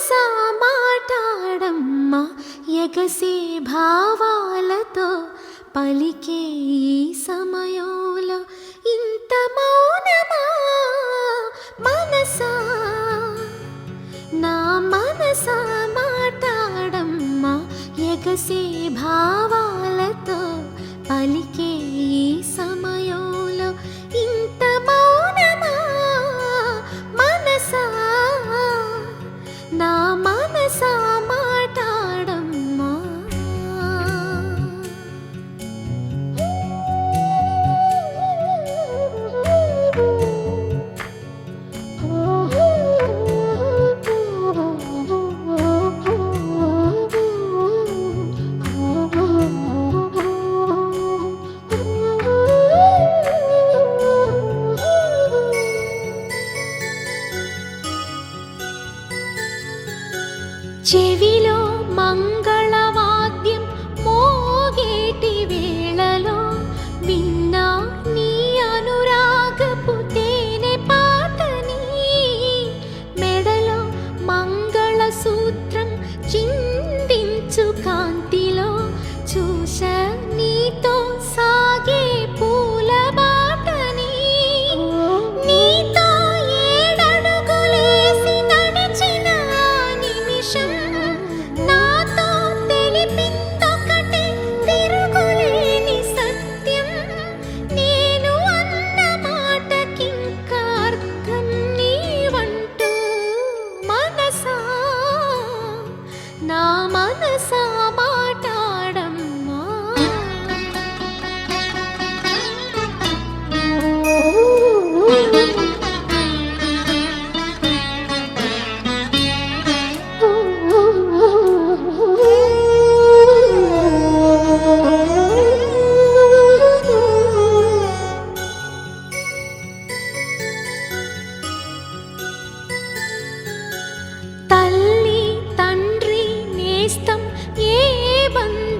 మనసా మాటాడమ్మా ఎగసే భావాలతో పలికే ఈ సమయంలో ఇంత మౌనమా మనసా నా మనసా ఎగసే భావాలతో పలికే ఈ సమయం చెవిలో మంగళ Beep, beep. 奔